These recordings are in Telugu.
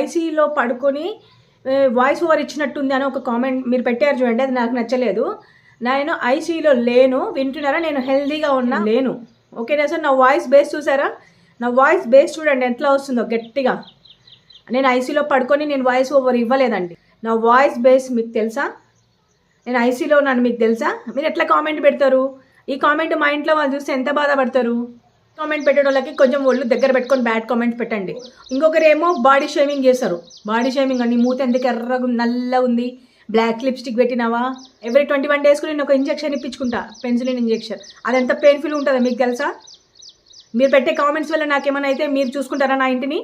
ఐసీయూలో పడుకొని వాయిస్ ఓవర్ ఇచ్చినట్టుంది అని ఒక కామెంట్ మీరు పెట్టారు చూడండి అది నాకు నచ్చలేదు. నేను ఐసీయూలో లేను వింటున్నారా? నేను హెల్దీగా ఉన్నా? లేను. ఓకేనా సార్? నా వాయిస్ బేస్ చూసారా? నా వాయిస్ బేస్ చూడండి ఎట్లా వస్తుందో గట్టిగా. నేను ఐసీలో పడుకొని నేను వాయిస్ ఓవర్ ఇవ్వలేదండి. నా వాయిస్ బేస్ మీకు తెలుసా? నేను ఐసీలో ఉన్నాను మీకు తెలుసా? మీరు ఎట్లా కామెంట్ పెడతారు? ఈ కామెంట్ మా ఇంట్లో వాళ్ళు చూస్తే ఎంత బాధపడతారు? కామెంట్ పెట్టే వాళ్ళకి కొంచెం ఒళ్ళు దగ్గర పెట్టుకొని బ్యాడ్ కామెంట్ పెట్టండి. ఇంకొకరు ఏమో బాడీ షేమింగ్ చేస్తారు బాడీ షేమింగ్ అండి. మూత ఎందుకు ఎర్రగా నల్ల ఉంది? బ్లాక్ లిప్స్టిక్ పెట్టినావా? ఎవ్రీ ట్వంటీ వన్ డేస్కి నేను ఒక ఇంజెక్షన్ ఇప్పించుకుంటా. పెన్సిలిన్ ఇంజెక్షన్ అది ఎంత పెయిన్ఫుల్ ఉంటుందో మీకు తెలుసా? మీరు పెట్టే కామెంట్స్ వల్ల నాకేమైనా అయితే మీరు చూసుకుంటారా నా ఇంటిని?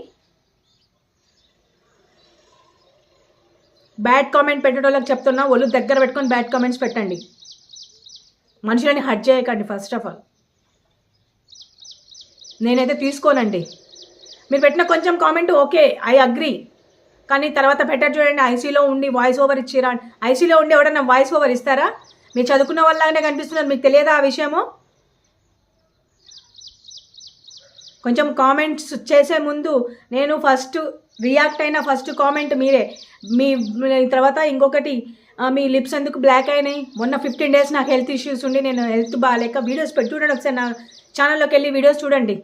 బ్యాడ్ కామెంట్ పెట్టేటోళ్ళకి చెప్తున్నా ఒళ్ళు దగ్గర పెట్టుకొని బ్యాడ్ కామెంట్స్ పెట్టండి. మనుషులని హర్ట్ చేయకండి ఫస్ట్ ఆఫ్ ఆల్ నేనైతే తీసుకోనండి. మీరు పెట్టిన కొంచెం కామెంట్ ఓకే ఐ అగ్రి. కానీ తర్వాత పెట్టారు చూడండి ఐసీలో ఉండి వాయిస్ ఓవర్ ఇచ్చిరా ఐసీలో ఉండి ఎవడన్నా వాయిస్ ఓవర్ ఇస్తారా? మీరు చదువుకున్న వాళ్ళనే కనిపిస్తున్నారు మీకు తెలియదా ఆ విషయము? కొంచెం కామెంట్స్ చేసే ముందు నేను ఫస్ట్ రియాక్ట్ అయిన ఫస్ట్ కామెంట్ మీరే. మీ తర్వాత ఇంకొకటి మీ లిప్స్ ఎందుకు బ్లాక్ అయినాయి? మొన్న ఫిఫ్టీన్ డేస్ నాకు హెల్త్ ఇష్యూస్ ఉండి నేను హెల్త్ బాగాలేక వీడియోస్ పెట్టి చూడండి ఒకసారి నా ఛానల్లోకి వెళ్ళి వీడియోస్ చూడండి.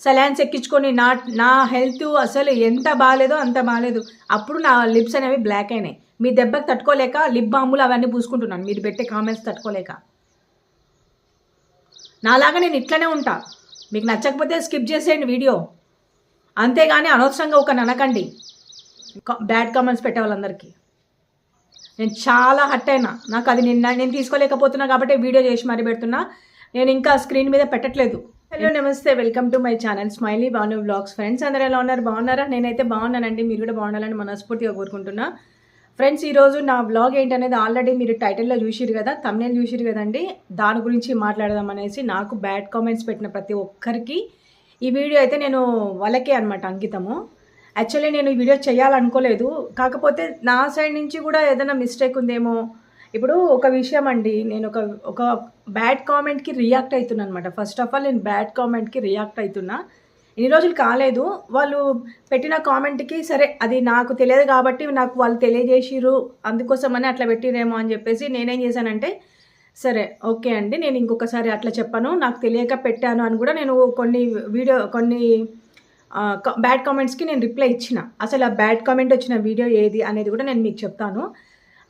సలాన్స్ ఎక్కించుకొని నా నా హెల్త్ అసలు ఎంత బాగాలేదో అంత బాగాలేదు. అప్పుడు నా లిప్స్ అనేవి బ్లాక్ అయినాయి. మీ దెబ్బకి తట్టుకోలేక లిప్ బాంబులు అవన్నీ పూసుకుంటున్నాను. మీరు పెట్టే కామెంట్స్ తట్టుకోలేక. నాలాగా నేను ఇట్లనే ఉంటా. మీకు నచ్చకపోతే స్కిప్ చేసేయండి వీడియో. అంతేగాని అనవసరంగా ఒక ననకండి బ్యాడ్ కామెంట్స్ పెట్టే వాళ్ళందరికీ. నేను చాలా హట్ అయినా. నాకు అది నిన్న నేను తీసుకోలేకపోతున్నా కాబట్టి వీడియో చేసి మరీ పెడుతున్నా. నేను ఇంకా స్క్రీన్ మీద పెట్టట్లేదు. హలో నమస్తే. Welcome to my channel smiley Banu blogs friends అందరూ ఎలా ఉన్నారు? బాగున్నారా? నేనైతే బాగున్నానండి. మీరు కూడా బాగుండాలని మనస్ఫూర్తిగా కోరుకుంటున్నా. ఫ్రెండ్స్ ఈరోజు నా బ్లాగ్ ఏంటనేది ఆల్రెడీ మీరు టైటిల్లో చూసిరు కదా తమ్నేల్ చూసిరు కదండి. దాని గురించి మాట్లాడదాం అనేసి నాకు బ్యాడ్ కామెంట్స్ పెట్టిన ప్రతి ఒక్కరికి ఈ వీడియో అయితే నేను వాళ్ళకే అనమాట అంకితము. యాక్చువల్లీ నేను ఈ వీడియో చేయాలనుకోలేదు. కాకపోతే నా సైడ్ నుంచి కూడా ఏదైనా మిస్టేక్ ఉందేమో ఇప్పుడు ఒక విషయం అండి నేను ఒక ఒక బ్యాడ్ కామెంట్కి రియాక్ట్ అవుతున్నా అనమాట ఫస్ట్ ఆఫ్ ఆల్ నేను బ్యాడ్ కామెంట్కి రియాక్ట్ అవుతున్నా ఇన్ని రోజులు కాలేదు. వాళ్ళు పెట్టిన కామెంట్కి సరే అది నాకు తెలియదు కాబట్టి నాకు వాళ్ళు తెలియజేసిరు అందుకోసమని అట్లా పెట్టిరేమో అని చెప్పేసి నేనేం చేశానంటే సరే ఓకే అండి నేను ఇంకొకసారి అట్లా చెప్పాను నాకు తెలియక పెట్టాను అని కూడా నేను కొన్ని వీడియో కొన్ని బ్యాడ్ కామెంట్స్కి నేను రిప్లై ఇచ్చిన. అసలు ఆ బ్యాడ్ కామెంట్ వచ్చిన వీడియో ఏది అనేది కూడా నేను మీకు చెప్తాను.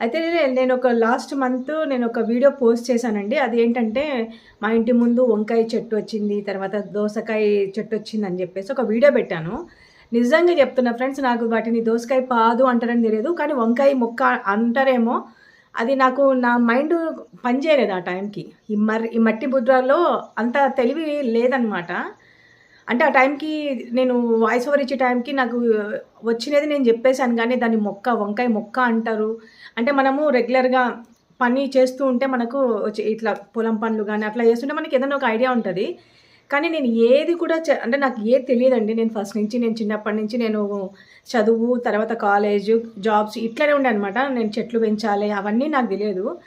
అయితే నేను ఒక లాస్ట్ మంత్ నేను ఒక వీడియో పోస్ట్ చేశానండి. అది ఏంటంటే మా ఇంటి ముందు వంకాయ చెట్టు వచ్చింది తర్వాత దోసకాయ చెట్టు వచ్చింది అని చెప్పేసి ఒక వీడియో పెట్టాను. నిజంగా చెప్తున్నా ఫ్రెండ్స్ నాకు వాటిని దోసకాయ పాదు అంటారని తెలియదు కానీ వంకాయ మొక్క అంటారేమో అది నాకు నా మైండ్ పనిచేయలేదు ఆ టైంకి ఈ మర్ ఈ మట్టి బుద్రాల్లో అంత తెలివి లేదనమాట అంటే ఆ టైంకి నేను వాయిస్ ఓవర్ ఇచ్చే టైంకి నాకు వచ్చినది నేను చెప్పేశాను కానీ దాన్ని మొక్క వంకాయ మొక్క అంటారు. అంటే మనము రెగ్యులర్గా పని చేస్తూ ఉంటే మనకు వచ్చి- ఇట్లా పొలం పనులు కానీ అట్లా చేస్తుంటే మనకి ఏదైనా ఒక ఐడియా ఉంటుంది. కానీ నేను ఏది కూడా అంటే నాకు ఏది తెలియదండి. నేను ఫస్ట్ నుంచి నేను చిన్నప్పటి నుంచి నేను చదువు తర్వాత కాలేజ్ జాబ్స్ ఇట్లనే ఉండే అనమాట నేను చెట్లు పెంచాలి అవన్నీ నాకు తెలియదు.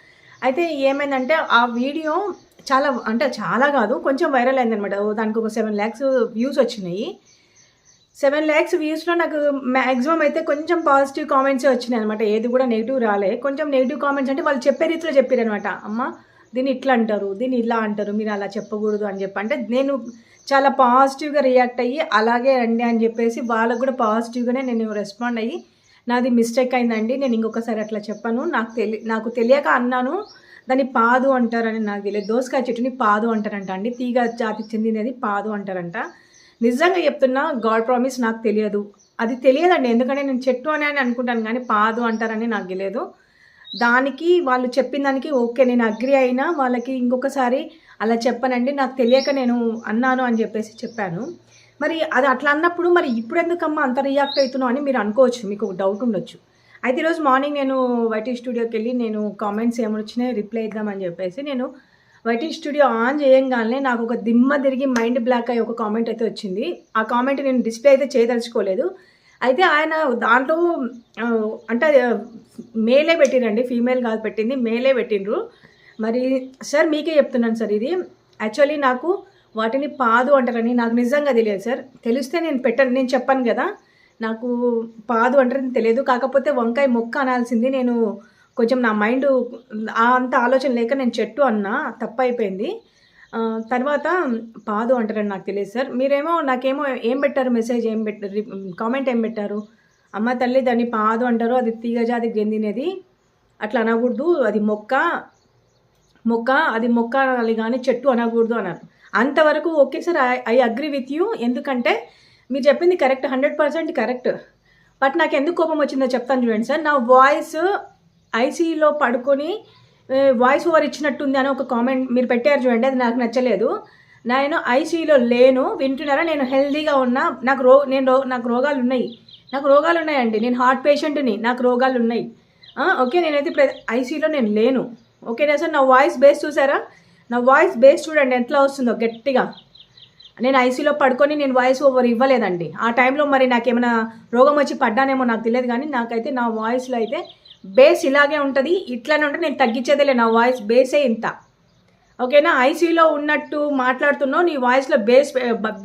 అయితే ఏమైందంటే ఆ వీడియో చాలా అంటే చాలా కాదు కొంచెం వైరల్ అయిందనమాట దానికి ఒక సెవెన్ ల్యాక్స్ వ్యూస్ వచ్చినాయి. సెవెన్ ల్యాక్స్ వ్యూస్లో నాకు మ్యాక్సిమం అయితే కొంచెం పాజిటివ్ కామెంట్స్ వచ్చినాయి అనమాట ఏది కూడా నెగిటివ్ రాలే. కొంచెం నెగిటివ్ కామెంట్స్ అంటే వాళ్ళు చెప్పే రీతిలో చెప్పారనమాట అమ్మ దీన్ని ఇట్లా అంటారు దీన్ని ఇలా అంటారు మీరు అలా చెప్పకూడదు అని చెప్పి. అంటే నేను చాలా పాజిటివ్గా రియాక్ట్ అయ్యి అలాగే రండి అని చెప్పేసి వాళ్ళకు కూడా పాజిటివ్గానే నేను రెస్పాండ్ అయ్యి నాది మిస్టేక్ అయిందండి. నేను ఇంకొకసారి అట్లా చెప్పాను. నాకు తెలి నాకు తెలియక అన్నాను. దాన్ని పాదు అంటారని నాకు తెలియదు. దోసకాయ చెట్టుని పాదు అంటారంట అండి. తీగ జాతికి చెందినది పాదు అంటారంట. నిజంగా చెప్తున్నా గాడ్ ప్రామిస్ నాకు తెలియదు. అది తెలియదండి. ఎందుకంటే నేను చెట్టు అని అని అనుకుంటాను కానీ పాదు అంటారని నాకు తెలియదు. దానికి వాళ్ళు చెప్పిన దానికి ఓకే. నేను అగ్రి అయినా వాళ్ళకి ఇంకొకసారి అలా చెప్పనండి. నాకు తెలియక నేను అన్నాను అని చెప్పేసి చెప్పాను. మరి అది అట్లా అన్నప్పుడు మరి ఇప్పుడు ఎందుకమ్మా అంత రియాక్ట్ అవుతున్నావు అని మీరు అనుకోవచ్చు మీకు ఒక డౌట్ ఉండొచ్చు. అయితే ఈరోజు మార్నింగ్ నేను వైటీ స్టూడియోకి వెళ్ళి నేను కామెంట్స్ ఏమొచ్చినాయి రిప్లై ఇద్దామని చెప్పేసి నేను వైటీ స్టూడియో ఆన్ చేయంగానే నాకు ఒక దిమ్మ తిరిగి మైండ్ బ్లాక్ అయ్యి ఒక కామెంట్ అయితే వచ్చింది. ఆ కామెంట్ నేను డిస్ప్లే అయితే చేయదలుచుకోలేదు. అయితే ఆయన దాంట్లో అంటే మేలే పెట్టిరండి ఫీమేల్ కాదు పెట్టింది మేలే పెట్టిండ్రు. మరి సార్ మీకే చెప్తున్నాను సార్ ఇది. యాక్చువల్లీ నాకు వాటిని పాదు అంటారని నాకు నిజంగా తెలియదు సార్. తెలిస్తే నేను పెట్టను నేను చెప్పాను కదా నాకు పాదు అంటారని తెలియదు. కాకపోతే వంకాయ మొక్క అనాల్సింది నేను కొంచెం నా మైండ్ అంత ఆలోచన లేక నేను చెట్టు అన్నా తప్పు అయిపోయింది తర్వాత పాదు అంటారని నాకు తెలియదు సార్. మీరేమో నాకేమో ఏం పెట్టారు మెసేజ్ ఏం పెట్టారు కామెంట్ ఏం పెట్టారు? అమ్మ తల్లి దాన్ని పాదు అంటారు అది తీగజాతి చెందినది అట్లా అనకూడదు అది మొక్క మొక్క అది మొక్క అనాలి కానీ చెట్టు అనకూడదు అన్నారు. అంతవరకు okay sir I I agree with you. ఎందుకంటే మీరు చెప్పింది correct hundred percent correct. But నాకు ఎందుకు కోపం వచ్చిందో చెప్తాను చూడండి సార్. నా వాయిస్ ఐసీలో పడుకొని వాయిస్ ఓవర్ ఇచ్చినట్టుంది అని ఒక కామెంట్ మీరు పెట్టారు చూడండి అది నాకు నచ్చలేదు. నేను ఐసీలో లేను వింటున్నారా? నేను హెల్దీగా ఉన్నా నాకు రో నేను రో నాకు రోగాలు ఉన్నాయి. నాకు రోగాలు ఉన్నాయండి. నేను హార్ట్ పేషెంట్ని నాకు రోగాలు ఉన్నాయి. ఓకే నేనైతే ఇప్పుడు ఐసీలో నేను లేను. ఓకేనా సార్? నా వాయిస్ బేస్ చూసారా? నా వాయిస్ బేస్ చూడండి ఎట్లా వస్తుందో గట్టిగా. నేను ఐసీలో పడుకొని నేను వాయిస్ ఓవర్ ఇవ్వలేదండి. ఆ టైంలో మరి నాకేమైనా రోగం వచ్చి పడ్డానేమో నాకు తెలియదు కానీ నాకైతే నా వాయిస్లో అయితే బేస్ ఇలాగే ఉంటుంది. ఇట్లానే ఉంటే నేను తగ్గించేదేలే నా వాయిస్ బేసే ఇంత. ఓకేనా ఐసీలో ఉన్నట్టు మాట్లాడుతున్నావు నీ వాయిస్లో బేస్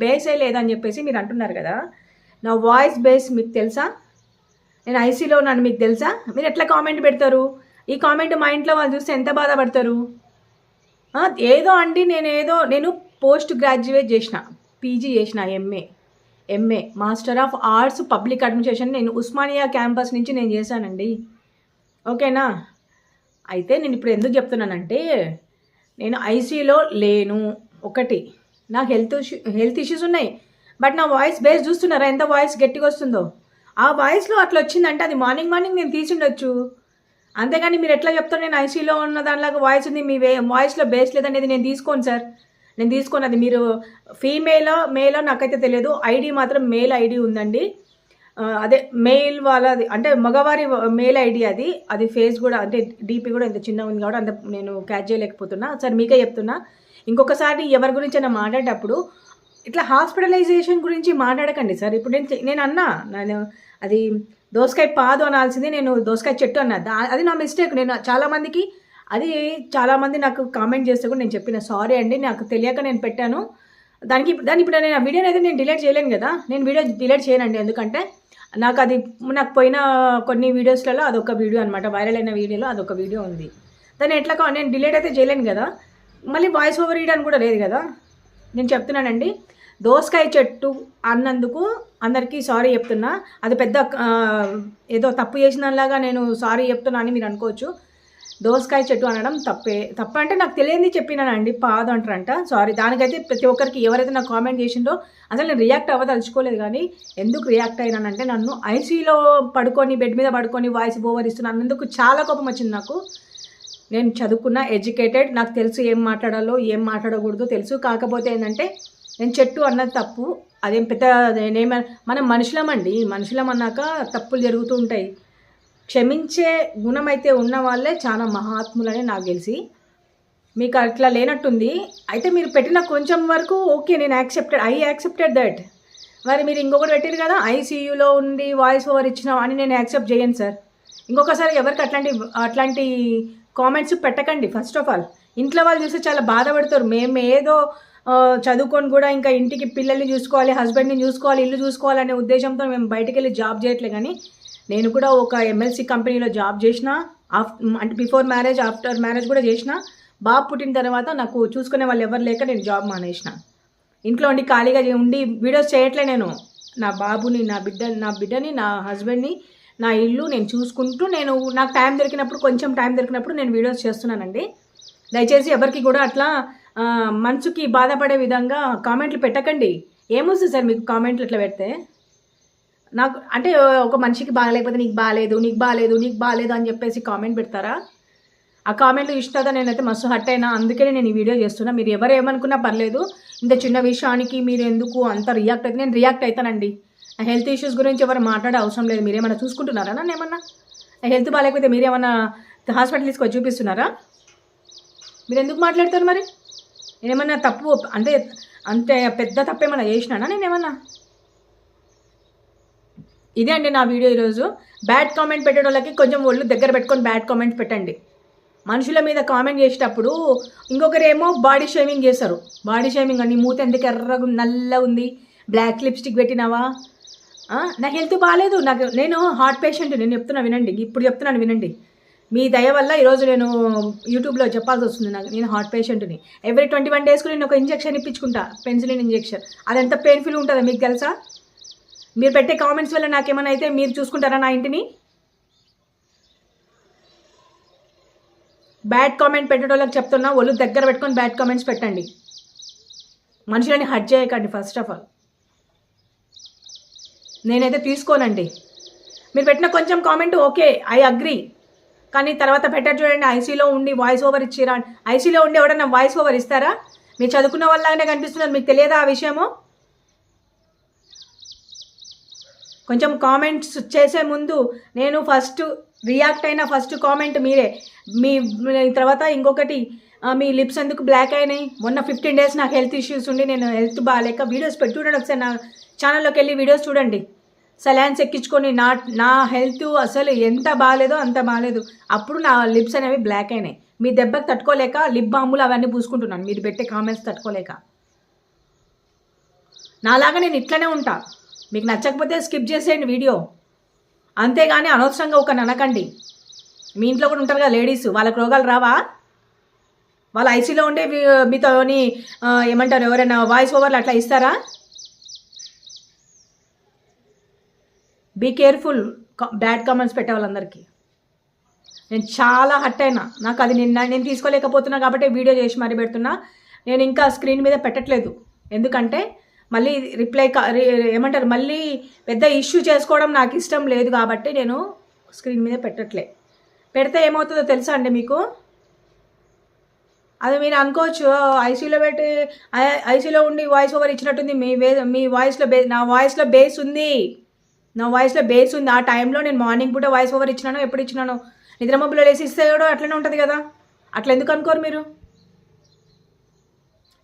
బేసే లేదని చెప్పేసి మీరు అంటున్నారు కదా. నా వాయిస్ బేస్ మీకు తెలుసా? నేను ఐసీలో ఉన్నాను మీకు తెలుసా? మీరు ఎట్లా కామెంట్ పెడతారు? ఈ కామెంట్ మా ఇంట్లో వాళ్ళు చూస్తే ఎంత బాధపడతారు? ఏదో అండి నేను ఏదో నేను పోస్ట్ గ్రాడ్యుయేట్ చేసిన పీజీ చేసిన MA MA master of arts public administration నేను ఉస్మానియా క్యాంపస్ నుంచి నేను చేశానండి. ఓకేనా? అయితే నేను ఇప్పుడు ఎందుకు చెప్తున్నానంటే నేను ఐసీలో లేను ఒకటి. నాకు హెల్త్ ఇష్యూ హెల్త్ ఇష్యూస్ ఉన్నాయి. బట్ నా వాయిస్ బేస్ చూస్తున్నారా? ఎంత వాయిస్ గట్టిగా వస్తుందో? ఆ వాయిస్లో అట్లా వచ్చిందంటే అది మార్నింగ్ మార్నింగ్ నేను తీసిండొచ్చు అంతేగాని మీరు ఎట్లా చెప్తారు? నేను ఐసీలో ఉన్న దానిలాగా వాయిస్ ఉంది మీ వే వాయిస్లో బేస్ లేదనేది నేను తీసుకోను సార్. నేను తీసుకోను అది మీరు ఫీమేలో మేలో నాకైతే తెలియదు. ఐడి మాత్రం మేల్ ఐడి ఉందండి. అదే మెయిల్ వాళ్ళది అంటే మగవారి మెయిల్ ఐడి అది. అది ఫేస్ కూడా అంటే డీపీ కూడా ఇంత చిన్నగా ఉంది కాబట్టి అంత నేను క్యాచ్ చేయలేకపోతున్నా. సార్ మీకే చెప్తున్నా. ఇంకొకసారి ఎవరి గురించి అయినా మాట్లాడేటప్పుడు ఇట్లా హాస్పిటలైజేషన్ గురించి మాట్లాడకండి సార్. ఇప్పుడు నేను నేను అన్నా నేను అది దోసకాయ పాదు అనాల్సింది నేను దోసకాయ చెట్టు అన్నా. అది నా మిస్టేక్. నేను చాలామందికి అది చాలామంది నాకు కామెంట్ చేస్తే కూడా నేను చెప్పిన సారీ అండి నాకు తెలియక నేను పెట్టాను. దానికి దాని ఇప్పుడు నేను ఆ వీడియోని అయితే నేను డిలీట్ చేయలేను కదా. నేను వీడియో డిలీట్ చేయనండి. ఎందుకంటే నాకు అది నాకు పోయిన కొన్ని వీడియోస్లలో అదొక వీడియో అనమాట వైరల్ అయిన వీడియోలో అదొక వీడియో ఉంది. దాన్ని ఎట్లా నేను డిలీట్ అయితే చేయలేను కదా. మళ్ళీ వాయిస్ ఓవర్ ఇయడానికి కూడా లేదు కదా. నేను చెప్తున్నానండి. దోసకాయ చెట్టు అన్నందుకు అందరికీ సారీ చెప్తున్నా. అది పెద్ద ఏదో తప్పు చేసినలాగా నేను సారీ చెప్తున్నా అని మీరు అనుకోవచ్చు. దోసకాయ చెట్టు అనడం తప్పే తప్ప అంటే నాకు తెలియంది చెప్పినానండి పాదు అంటారంట. సారీ దానికైతే ప్రతి ఒక్కరికి ఎవరైతే నాకు కామెంట్ చేసిందో అసలు నేను రియాక్ట్ అవ్వదలుచుకోలేదు కానీ ఎందుకు రియాక్ట్ అయినానంటే నన్ను ఐసీలో పడుకొని బెడ్ మీద పడుకొని వాయిస్ ఓవర్ ఇస్తున్నాను అన్నందుకు చాలా కోపం వచ్చింది నాకు. నేను చదువుకున్న ఎడ్యుకేటెడ్ నాకు తెలుసు ఏం మాట్లాడాలో ఏం మాట్లాడకూడదు తెలుసు. కాకపోతే ఏంటంటే నేను చెట్టు అన్నది తప్పు. అదేం పెద్ద నేనేమ మనం మనుషులమండి. మనుషులం అన్నాక తప్పులు జరుగుతూ ఉంటాయి. క్షమించే గుణం అయితే ఉన్న వాళ్ళే చాలా మహాత్ములని నాకు తెలిసి. మీకు అట్లా లేనట్టుంది. అయితే మీరు పెట్టిన కొంచెం వరకు ఓకే నేను యాక్సెప్టెడ్ ఐ యాక్సెప్టెడ్ దట్. మరి మీరు ఇంకొకటి పెట్టారు కదా ఐసీయూలో ఉండి వాయిస్ ఓవర్ ఇచ్చిన అని నేను యాక్సెప్ట్ చేయను సార్. ఇంకొకసారి ఎవరికి అట్లాంటి అట్లాంటి కామెంట్స్ పెట్టకండి ఫస్ట్ ఆఫ్ ఆల్. ఇంట్లో వాళ్ళు చూస్తే చాలా బాధపడతారు. మేము ఏదో చదువుకొని కూడా ఇంకా ఇంటికి పిల్లల్ని చూసుకోవాలి హస్బెండ్ని చూసుకోవాలి ఇల్లు చూసుకోవాలనే ఉద్దేశంతో మేము బయటికి వెళ్ళి జాబ్ చేయట్లే కానీ నేను కూడా ఒక ఎమ్మెల్సీ కంపెనీలో జాబ్ చేసిన ఆఫ్ అంటే బిఫోర్ మ్యారేజ్ ఆఫ్టర్ మ్యారేజ్ కూడా చేసిన బాబు పుట్టిన తర్వాత నాకు చూసుకునే వాళ్ళు ఎవరు లేక నేను జాబ్ మానేసిన. ఇంట్లో ఉండి ఖాళీగా ఉండి వీడియోస్ చేయట్లే నేను. నా బాబుని నా బిడ్డ నా బిడ్డని నా హస్బెండ్ని నా ఇల్లు నేను చూసుకుంటూ నేను నాకు టైం దొరికినప్పుడు కొంచెం టైం దొరికినప్పుడు నేను వీడియోస్ చేస్తున్నానండి. దయచేసి ఎవరికి కూడా అట్లా మనసుకి బాధపడే విధంగా కామెంట్లు పెట్టకండి. ఏమొస్తుంది సార్ మీకు కామెంట్లు ఇట్లా పెడితే? నాకు అంటే ఒక మనిషికి బాగలేకపోతే నీకు బాగాలేదు నీకు బాగాలేదు నీకు బాగాలేదు అని చెప్పేసి కామెంట్ పెడతారా? ఆ కామెంట్లు ఇష్టదా నేనైతే మస్తు హట్ అయినా అందుకనే నేను ఈ వీడియో చేస్తున్నా. మీరు ఎవరు ఏమనుకున్నా పర్లేదు. ఇంత చిన్న విషయానికి మీరు ఎందుకు అంత రియాక్ట్ అయితే నేను రియాక్ట్ అవుతానండి హెల్త్ ఇష్యూస్ గురించి ఎవరు మాట్లాడే అవసరం లేదు. మీరేమైనా చూసుకుంటున్నారా నన్ను ఏమన్నా? హెల్త్ బాగాలేకపోతే మీరేమన్నా హాస్పిటల్ తీసుకొని చూపిస్తున్నారా? మీరు ఎందుకు మాట్లాడతారు మరి? నేనేమన్నా తప్పు అంటే అంతే పెద్ద తప్పు ఏమన్నా చేసినానా నేనేమన్నా? ఇదే అండి నా వీడియో ఈరోజు. బ్యాడ్ కామెంట్ పెట్టే వాళ్ళకి కొంచెం ఒళ్ళు దగ్గర పెట్టుకొని బ్యాడ్ కామెంట్ పెట్టండి. మనుషుల మీద కామెంట్ చేసేటప్పుడు ఇంకొకరేమో బాడీ షేమింగ్ చేస్తారు. బాడీ షేమింగ్ అండి మూత ఎందుకు ఎర్రగా నల్ల నల్లగా ఉంది? బ్లాక్ లిప్స్టిక్ పెట్టినావా? నా హెల్త్ బాగాలేదు నాకు నేను హార్ట్ పేషెంట్ నేను చెప్తున్నా వినండి. ఇప్పుడు చెప్తున్నాను వినండి. మీ దయ వల్ల ఈరోజు నేను యూట్యూబ్లో చెప్పాల్సి వస్తుంది నాకు. నేను హార్ట్ పేషెంట్ని. ఎవ్రీ ట్వంటీ వన్ డేస్కి నేను ఒక ఇంజెక్షన్ ఇప్పించుకుంటా. పెన్సిలిన్ ఇంజెక్షన్ అది ఎంత పెయిన్ఫుల్ ఉంటుందో మీకు తెలుసా? మీరు పెట్టే కామెంట్స్ వల్ల నాకేమైనా అయితే మీరు చూసుకుంటారా నా ఇంటిని? బ్యాడ్ కామెంట్ పెట్టేటోళ్ళకి చెప్తున్నా ఒళ్ళు దగ్గర పెట్టుకొని బ్యాడ్ కామెంట్స్ పెట్టండి. మనుషులని హర్ట్ చేయకండి ఫస్ట్ ఆఫ్ ఆల్ నేనైతే తీసుకోనండి. మీరు పెట్టిన కొంచెం కామెంట్ ఓకే ఐ అగ్రీ కానీ తర్వాత బెటర్ చూడండి ఐసీలో ఉండి వాయిస్ ఓవర్ ఇచ్చిరా. ఐసీలో ఉండి ఎవడన్నా వాయిస్ ఓవర్ ఇస్తారా? మీరు చదువుకున్న వాళ్ళనే కనిపిస్తున్నారు మీకు తెలియదా ఆ విషయము? కొంచెం కామెంట్స్ చేసే ముందు నేను ఫస్ట్ రియాక్ట్ అయిన ఫస్ట్ కామెంట్ మీరే. మీ తర్వాత ఇంకొకటి మీ లిప్స్ ఎందుకు బ్లాక్ అయినాయి? మొన్న ఫిఫ్టీన్ డేస్ నాకు హెల్త్ ఇష్యూస్ ఉండి నేను హెల్త్ బాగాలేక వీడియోస్ పెట్టి చూడండి ఒకసారి నా ఛానల్లోకి వెళ్ళి వీడియోస్ చూడండి. సెలాన్స్ ఎక్కించుకొని నా నా హెల్త్ అసలు ఎంత బాగాలేదో అంత బాగాలేదు. అప్పుడు నా లిప్స్ అనేవి బ్లాక్ అయినాయి. మీ దెబ్బకు తట్టుకోలేక లిప్ బాంబులు అవన్నీ పూసుకుంటున్నాను. మీరు పెట్టే కామెంట్స్ తట్టుకోలేక. నాలాగా నేను ఇట్లనే ఉంటా. మీకు నచ్చకపోతే స్కిప్ చేసేయండి వీడియో అంతేగాని అనవసరంగా ఒక అనకండి. మీ ఇంట్లో కూడా ఉంటారు కదా లేడీస్ వాళ్ళకి రోగాలు రావా? వాళ్ళ ఐసీలో ఉండే మీ- మీతోని ఏమంటారు ఎవరైనా వాయిస్ ఓవర్లు అట్లా ఇస్తారా? బీ కేర్ఫుల్ బ్యాడ్ కామెంట్స్ పెట్టే వాళ్ళందరికీ. నేను చాలా హట్ అయినా. నాకు అది నిన్న నేను తీసుకోలేకపోతున్నా కాబట్టి వీడియో చేసి మరీ పెడుతున్నా. నేను ఇంకా స్క్రీన్ మీద పెట్టట్లేదు. ఎందుకంటే మళ్ళీ రిప్లై కా- రి- ఏమంటారు? మళ్ళీ పెద్ద ఇష్యూ చేసుకోవడం నాకు ఇష్టం లేదు కాబట్టి నేను స్క్రీన్ మీద పెట్టట్లే. పెడితే ఏమవుతుందో తెలుసా అండి మీకు? అది మీరు అనుకోవచ్చు. ఐసీలో పెట్టి ఐసీలో ఉండి వాయిస్ ఓవర్ ఇచ్చినట్టుంది. మీ వే మీ వాయిస్లో బే నా వాయిస్లో బేస్ ఉంది. నా వాయిస్లో బేస్ ఉంది. ఆ టైంలో నేను మార్నింగ్ పూట వాయిస్ ఓవర్ ఇచ్చినాను ఎప్పుడు ఇచ్చినాను? నిద్ర మబ్బులో లేసి ఇస్తే కూడా అట్లనే ఉంటుంది కదా. అట్లా ఎందుకు అనుకోరు మీరు?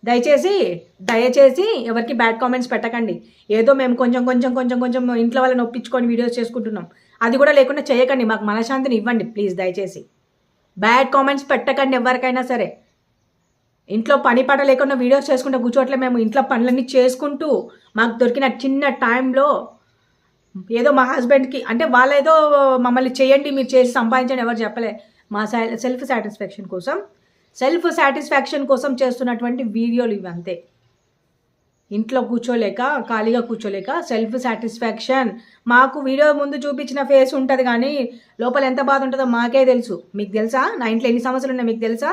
దయచేసి దయచేసి ఎవరికి బ్యాడ్ కామెంట్స్ పెట్టకండి. ఏదో మేము కొంచెం కొంచెం కొంచెం కొంచెం ఇంట్లో వాళ్ళని ఒప్పించుకొని వీడియోస్ చేసుకుంటున్నాం. అది కూడా లేకుండా చేయకండి. మాకు మనశ్శాంతిని ఇవ్వండి. ప్లీజ్ దయచేసి. బ్యాడ్ కామెంట్స్ పెట్టకండి ఎవరికైనా సరే. ఇంట్లో పని పాట లేకుండా వీడియోస్ చేసుకుంటూ కూర్చోట్లే మేము. ఇంట్లో పనులన్నీ చేసుకుంటూ మాకు దొరికిన చిన్న టైంలో ఏదో మా హస్బెండ్కి అంటే వాళ్ళేదో మమ్మల్ని చేయండి మీరు చేసి సంపాదించండి ఎవరు చెప్పలే. మా సెల్ఫ్ సాటిస్ఫాక్షన్ కోసం సెల్ఫ్ సాటిస్ఫాక్షన్ కోసం చేస్తున్నటువంటి వీడియోలు ఇవి అంతే ఇంట్లో కూర్చోలేక ఖాళీగా కూర్చోలేక సెల్ఫ్ సాటిస్ఫాక్షన్. మాకు వీడియో ముందు చూపించిన ఫేస్ ఉంటుంది కానీ లోపల ఎంత బాధ ఉంటుందో మాకే తెలుసు. మీకు తెలుసా? నా ఇంట్లో ఎన్ని సమస్యలు ఉన్నాయి మీకు తెలుసా?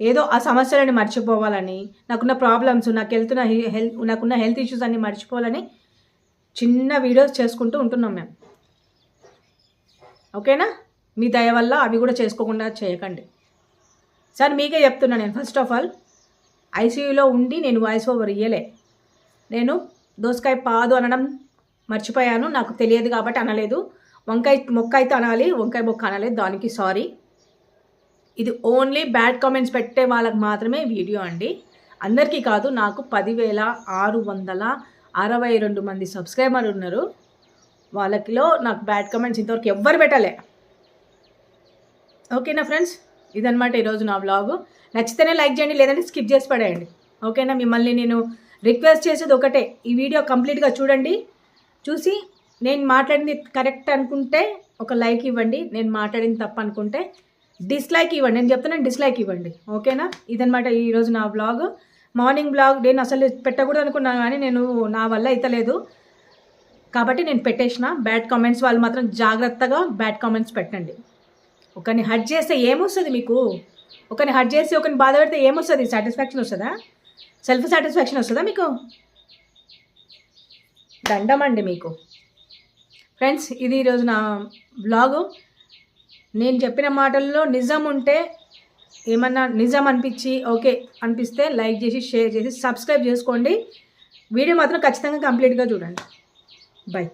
ఏదో ఆ సమస్యలని మర్చిపోవాలని నాకున్న ప్రాబ్లమ్స్ నాకు వెళ్తున్న హెల్త్ నాకున్న హెల్త్ ఇష్యూస్ అన్ని మర్చిపోవాలని చిన్న వీడియోస్ చేసుకుంటూ ఉంటున్నాం మేము. ఓకేనా? మీ దయ వల్ల అవి కూడా చేసుకోకుండా చేయకండి. సార్ మీకే చెప్తున్నా నేను. ఫస్ట్ ఆఫ్ ఆల్ ఐసీయూలో ఉండి నేను వాయిస్ ఓవర్ ఇయ్యలే. నేను దోసకాయ పాదు అనడం మర్చిపోయాను. నాకు తెలియదు కాబట్టి అనలేదు. వంకాయ మొక్క అయితే అనాలి వంకాయ మొక్క అనలేదు దానికి సారీ ఇది ఓన్లీ బ్యాడ్ కామెంట్స్ పెట్టే వాళ్ళకి మాత్రమే వీడియో అండి. అందరికీ కాదు నాకు పదివేల ఆరు వందల అరవై రెండు మంది సబ్స్క్రైబర్ ఉన్నారు. వాళ్ళకిలో నాకు బ్యాడ్ కమెంట్స్ ఇంతవరకు ఎవ్వరు పెట్టలే. ఓకేనా ఫ్రెండ్స్? ఇదనమాట ఈరోజు నా వ్లాగు. నచ్చితేనే లైక్ చేయండి లేదంటే స్కిప్ చేసి పడేయండి. ఓకేనా? మిమ్మల్ని నేను రిక్వెస్ట్ చేసేది ఒకటే. ఈ వీడియో కంప్లీట్గా చూడండి. చూసి నేను మాట్లాడింది కరెక్ట్ అనుకుంటే ఒక లైక్ ఇవ్వండి. నేను మాట్లాడింది తప్పు అనుకుంటే డిస్లైక్ ఇవ్వండి. నేను చెప్తున్నాను డిస్లైక్ ఇవ్వండి. ఓకేనా? ఇదనమాట ఈరోజు నా బ్లాగ్ మార్నింగ్ బ్లాగ్ నేను అసలు పెట్టకూడదు అనుకున్నాను కానీ నేను నా వల్ల అయితలేదు. కాబట్టి నేను పెట్టేసిన. బ్యాడ్ కామెంట్స్ వాళ్ళు మాత్రం జాగ్రత్తగా బ్యాడ్ కామెంట్స్ పెట్టండి. ఒకరిని హర్ట్ చేస్తే ఏమొస్తుంది మీకు? ఒకరిని హర్ట్ చేసి ఒకరిని బాధ పెడితే ఏమొస్తుంది? సాటిస్ఫాక్షన్ వస్తుందా? సెల్ఫ్ సాటిస్ఫాక్షన్ వస్తుందా మీకు? దండం అండి మీకు. ఫ్రెండ్స్ ఇది ఈరోజు నా బ్లాగు నేను చెప్పిన మాటల్లో నిజం ఉంటే ఏమన్నా నిజం అనిపించి ఓకే అనిపిస్తే లైక్ చేసి షేర్ చేసి సబ్స్క్రైబ్ చేసుకోండి. వీడియో మాత్రం ఖచ్చితంగా కంప్లీట్గా చూడండి. బై.